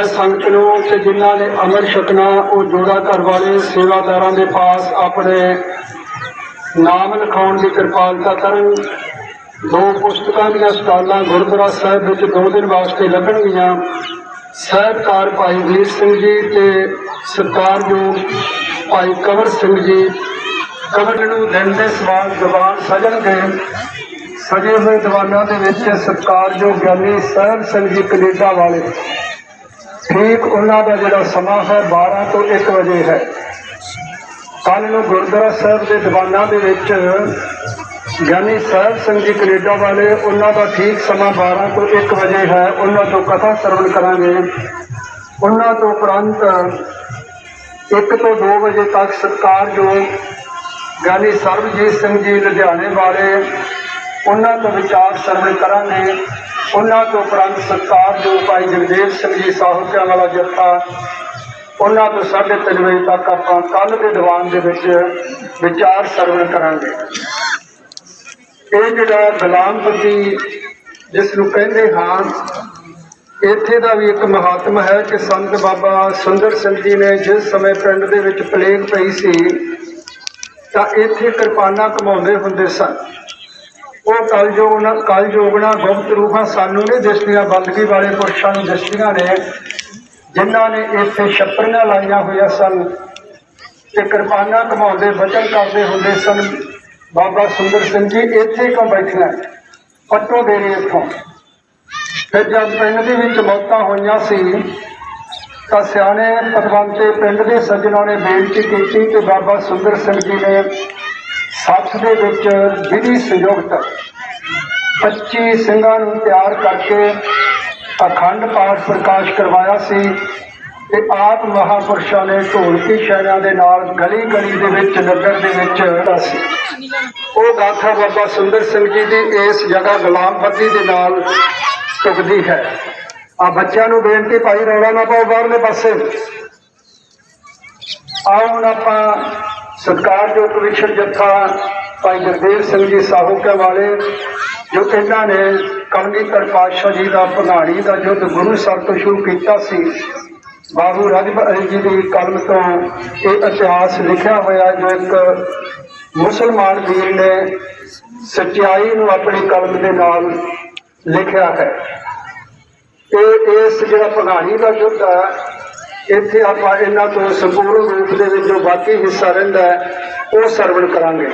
ਹੈ ਸੰਗਤ ਨੂੰ ਕਿ ਜਿਨ੍ਹਾਂ ਨੇ ਅਮਰ ਛਕਣਾ, ਉਹ ਜੋੜਾ ਘਰ ਵਾਲੇ ਸੇਵਾਦਾਰਾਂ ਦੇ ਪਾਸ ਆਪਣੇ ਨਾਮ ਲਿਖਾਉਣ ਦੀ ਕਿਰਪਾਲਤਾ ਕਰਨ। ਦੋ ਪੁਸਤਕਾਂ ਦੀਆਂ ਸਟਾਲਾਂ ਗੁਰਦੁਆਰਾ ਸਾਹਿਬ ਵਿੱਚ ਦੋ ਦਿਨ ਵਾਸਤੇ ਲੱਗਣਗੀਆਂ ਸਾਹਿਬਕਾਰ ਭਾਈ ਵੀਰ ਸਿੰਘ ਜੀ ਤੇ ਸਤਿਕਾਰਯੋਗ ਭਾਈ ਕਵਰ ਸਿੰਘ ਜੀ ਕਵਰ ਨੂੰ ਦਿਨ ਦੇ ਸਵਾਲ ਦੀਵਾਨ ਸਜਣਗੇ। ਸਜੇ ਹੋਏ ਦੀਵਾਨਾਂ ਦੇ ਵਿੱਚ ਸਤਿਕਾਰਯੋਗ ਗਿਆਨੀ ਸਾਹਿਬ ਸਿੰਘ ਜੀ ਕੈਨੇਡਾ ਵਾਲੇ। ਠੀਕ ਉਹਨਾਂ ਦਾ ਜਿਹੜਾ ਸਮਾਂ ਹੈ 12 ਤੋਂ 1 ਵਜੇ ਹੈ। ਕੱਲ ਨੂੰ ਗੁਰਦੁਆਰਾ ਸਾਹਿਬ ਦੇ ਦੀਵਾਨਾਂ ਦੇ ਵਿੱਚ ਗਿਆਨੀ ਸਾਹਿਬ ਸਿੰਘ ਜੀ ਕੈਨੇਡਾ ਵਾਲੇ ਉਹਨਾਂ ਦਾ ਠੀਕ ਸਮਾਂ 12 ਤੋਂ 1 ਵਜੇ ਹੈ। ਉਹਨਾਂ ਤੋਂ ਕਥਾ ਸਰਵਣ ਕਰਾਂਗੇ। ਉਹਨਾਂ ਤੋਂ ਉਪਰੰਤ 1 ਤੋਂ 2 ਵਜੇ ਤੱਕ ਸਤਿਕਾਰਯੋਗ ਗਿਆਨੀ ਸਰਬਜੀਤ ਸਿੰਘ ਜੀ ਲੁਧਿਆਣੇ ਵਾਲੇ ਉਹਨਾਂ ਤੋਂ ਵਿਚਾਰ ਸਰਵਣ ਕਰਾਂਗੇ। ਉਹਨਾਂ ਤੋਂ ਉਪਰੰਤ ਸਰਕਾਰ ਜੋ ਭਾਈ ਜਗਦੇਵ ਸਿੰਘ ਜੀ ਸਾਹਿਬਿਆਂ ਵਾਲਾ ਜੱਥਾ, ਉਹਨਾਂ ਤੋਂ 3:30 ਵਜੇ ਤੱਕ ਆਪਾਂ ਕੱਲ ਦੇ ਦੀਵਾਨ ਦੇ ਵਿੱਚ ਵਿਚਾਰ ਸਰਵਣ ਕਰਾਂਗੇ। ਇਹ ਜਿਹੜਾ ਗੁਲਾਮਪਤੀ ਜਿਸ ਨੂੰ ਕਹਿੰਦੇ ਹਾਂ, ਇੱਥੇ ਦਾ ਵੀ ਇੱਕ ਮਹਾਤਮ ਹੈ ਕਿ ਸੰਤ ਬਾਬਾ ਸੁੰਦਰ ਸਿੰਘ ਜੀ ਨੇ ਜਿਸ ਸਮੇਂ ਪਿੰਡ ਦੇ ਵਿੱਚ ਪਲੇਗ ਪਈ ਸੀ, ਤਾਂ ਇੱਥੇ ਕਿਰਪਾਨਾਂ ਕਮਾਉਂਦੇ ਹੁੰਦੇ ਸਨ। ਉਹ ਕਲਯੋਗਣਾ ਕਲਯੋਗਣਾ ਗੁਪਤ ਰੂਹਾਂ ਸਾਨੂੰ ਨਹੀਂ ਦਿਸਦੀਆਂ, ਬੰਦਗੀ ਵਾਲੇ ਪੁਰਸ਼ਾਂ ਨੂੰ ਦਿਸਦੀਆਂ ਨੇ। ਜਿਨ੍ਹਾਂ ਨੇ ਇੱਥੇ ਛੱਪਰੀਆਂ ਲਾਈਆਂ ਹੋਈਆਂ ਸਨ ਤੇ ਕਿਰਪਾਨਾਂ ਕਮਾਉਂਦੇ ਵਚਨ ਕਰਦੇ ਹੁੰਦੇ ਸਨ। ਬਾਬਾ ਸੁੰਦਰ ਸਿੰਘ ਜੀ ਇੱਥੇ ਕਿਉਂ ਬੈਠੀਆਂ? ਪੱਟੋ ਦੇ ਰਹੇ ਇੱਥੋਂ। ਫਿਰ ਜਦ ਪਿੰਡ ਦੇ ਵਿੱਚ ਮੌਤਾਂ ਹੋਈਆਂ ਸੀ, ਤਾਂ ਸਿਆਣੇ ਪਤਵੰਤੇ ਪਿੰਡ ਦੇ ਸੱਜਣਾਂ ਨੇ ਬੇਨਤੀ ਕੀਤੀ ਕਿ ਬਾਬਾ ਸੁੰਦਰ ਸਿੰਘ ਜੀ ਨੇ ਸੱਥ ਦੇ ਵਿੱਚ ਵਿਧੀ ਸੰਯੁਕਤ 25 ਸਿੰਘਾਂ ਨੂੰ ਤਿਆਰ ਕਰਕੇ ਅਖੰਡ ਪਾਠ ਪ੍ਰਕਾਸ਼ ਕਰਵਾਇਆ ਸੀ ਤੇ ਆਪ ਮਹਾਪੁਰਸ਼ਾਂ ਨੇ ਢੋਲਕੀ ਸ਼ਹਿਰਾਂ ਦੇ ਨਾਲ ਗਲੀ ਗਲੀ ਦੇ ਵਿੱਚ, ਨਗਰ ਦੇ ਵਿੱਚ ਕੀਤਾ ਸੀ। ਉਹ ਗਾਥਾ ਬਾਬਾ ਸੁੰਦਰ ਸਿੰਘ ਜੀ ਦੀ ਇਸ ਜਗ੍ਹਾ ਗੁਲਾਮਪਤੀ ਦੇ ਨਾਲ ਟੁਕਦੀ ਹੈ। ਆ ਬੱਚਿਆਂ ਨੂੰ ਬੇਨਤੀ ਭਾਈ ਰੌਲਾ ਨਾ ਪਾਓ, ਬਾਹਰਲੇ ਪਾਸੇ। ਆਓ ਹੁਣ ਆਪਾਂ ਸਤਕਾਰ ਜੋ ਕਵਿਸ਼ਰ ਜੱਥਾ ਭਾਈ ਗੁਰਦੇਵ ਸਿੰਘ ਜੀ ਸਾਹੂਕੇ ਵਾਲੇ, ਜੋ ਇਹਨਾਂ ਨੇ ਕਲਗੀਧਰ ਪਾਤਸ਼ਾਹ ਜੀ ਦਾ ਭਗਾਣੀ ਦਾ ਯੁੱਧ ਗੁਰੂ ਸਾਹਿਬ ਤੋਂ ਸ਼ੁਰੂ ਕੀਤਾ ਸੀ। ਬਾਬੂ ਰਾਜਭਾਈ ਜੀ ਦੀ ਕਲਮ ਤੋਂ ਇਹ ਇਤਿਹਾਸ ਲਿਖਿਆ ਹੋਇਆ, ਜੋ ਇੱਕ ਮੁਸਲਮਾਨ ਵੀਰ ਨੇ ਸੱਚਾਈ ਨੂੰ ਆਪਣੀ ਕਲਮ ਦੇ ਨਾਲ ਲਿਖਿਆ ਹੈ। ਇਹ ਇਸ ਜਿਹੜਾ ਭਗਾਣੀ ਦਾ ਯੁੱਧ ਹੈ ਇੱਥੇ ਆਪਾਂ ਇਹਨਾਂ ਤੋਂ ਸੰਪੂਰਨ ਰੂਪ ਦੇ ਵਿੱਚ ਜੋ ਬਾਕੀ ਹਿੱਸਾ ਰਹਿੰਦਾ ਹੈ, ਉਹ ਸਰਵਣ ਕਰਾਂਗੇ।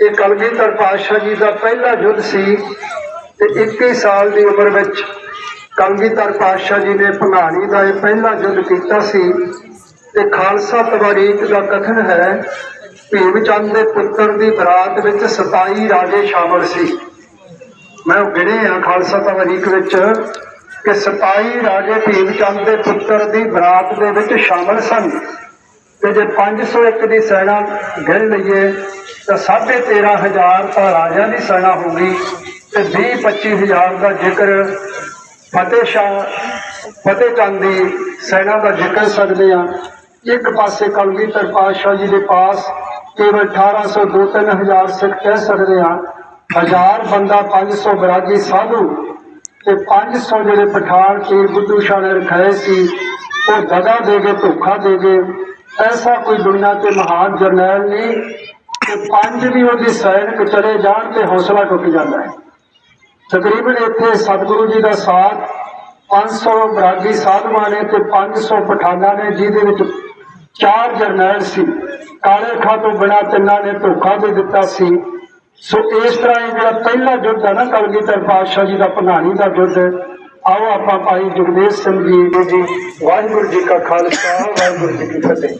ਇਹ ਕਲਗੀਧਰ ਪਾਤਸ਼ਾਹ ਜੀ ਦਾ ਪਹਿਲਾ ਯੁੱਧ ਸੀ ਤੇ 21 ਸਾਲ ਦੀ ਉਮਰ ਵਿੱਚ ਕਲਗੀਧਰ ਪਾਤਸ਼ਾਹ ਜੀ ਨੇ ਭੰਗਾਣੀ ਦਾ ਇਹ ਪਹਿਲਾ ਯੁੱਧ ਕੀਤਾ ਸੀ ਤੇ ਖਾਲਸਾ ਤਵਾਰੀਖ ਦਾ ਕਥਨ ਹੈ ਭੀਮ ਚੰਦ ਦੇ ਪੁੱਤਰ ਦੀ ਬਰਾਤ ਵਿੱਚ 27 ਰਾਜੇ ਸ਼ਾਮਲ ਸੀ। ਮੈਂ ਉਹ ਗਿਣੇ ਆ ਖਾਲਸਾ ਤਵਾਰੀਖ ਵਿੱਚ। ਕਿ 27 ਰਾਜੇ ਭੀਮ ਚੰਦ ਦੇ ਪੁੱਤਰ ਦੀ ਬਰਾਤ ਦੇ ਵਿੱਚ ਸ਼ਾਮਲ ਸਨ ਤੇ ਜੇ 501 ਦੀ ਸੈਨਾ ਗਿਣ ਲਈਏ ਤਾਂ 13500 ਤਾਂ ਰਾਜਿਆਂ ਦੀ ਸੈਨਾ ਹੋ ਗਈ ਤੇ 20 25000 ਦਾ ਜ਼ਿਕਰ ਫਤਿਹ ਸ਼ਾਹ, ਫਤਿਹ ਚੰਦ ਦੀ ਸੈਨਾ ਦਾ ਜ਼ਿਕਰ ਸਕਦੇ ਆ ਇੱਕ ਪਾਸੇ ਕਲਗੀਧਰ ਪਾਤਸ਼ਾਹ ਜੀ ਦੇ ਪਾਸ ਕੇਵਲ 1800 ਦੋ ਤਿੰਨ ਹਜ਼ਾਰ ਸਿੱਖ ਕਹਿ ਸਕਦੇ ਆ ਹਜ਼ਾਰ ਬੰਦਾ 500 ਬਰਾਗੀ ਸਾਧੂ ਤੇ 500 ਜਿਹੜੇ ਪਠਾਨ ਪੀਰ ਬੁੱਧੂ ਸ਼ਾਹ ਨੇ ਰਖਾਏ ਸੀ, ਉਹ ਦਗਾ ਦੇ ਕੇ, ਧੋਖਾ ਦੇ ਗਏ ਐਸਾ ਕੋਈ ਦੁਨੀਆ ਤੇ ਮਹਾਨ ਜਰਨੈਲ ਨਹੀਂ ਕਿ ਪੰਜ ਵੀ ਉਹਦੀ ਸੈਨਿਕ ਚਲੇ ਜਾਣ ਤੇ ਹੌਸਲਾ ਟੁੱਟ ਜਾਂਦਾ ਹੈ। ਤਕਰੀਬਨ ਇੱਥੇ ਸਤਿਗੁਰੂ ਜੀ ਦਾ ਸਾਥ 500 ਬਰਾਗੀ ਸਾਧਵਾਂ ਨੇ ਤੇ 500 ਪਠਾਨਾਂ ਨੇ, ਜਿਹਦੇ ਵਿੱਚ ਚਾਰ ਜਰਨੈਲ ਸੀ। ਕਾਲੇ ਖਾਂ ਤੋਂ ਬਿਨਾਂ ਤਿੰਨਾਂ ਨੇ ਧੋਖਾ ਦੇ ਦਿੱਤਾ ਸੀ। ਸੋ ਇਸ ਤਰ੍ਹਾਂ ਇਹ ਜਿਹੜਾ ਪਹਿਲਾ ਯੁੱਧ ਹੈ ਨਾ, ਕਲਗੀਧਰ ਪਾਤਸ਼ਾਹ ਜੀ ਦਾ ਭੰਗਾਣੀ ਦਾ ਯੁੱਧ ਆਓ ਆਪਾਂ ਭਾਈ ਜਗਦੇਵ ਸਿੰਘ ਜੀ ਜੀ ਵਾਹਿਗੁਰੂ ਜੀ ਕਾ ਖਾਲਸਾ, ਵਾਹਿਗੁਰੂ ਜੀ ਕੀ ਫਤਿਹ।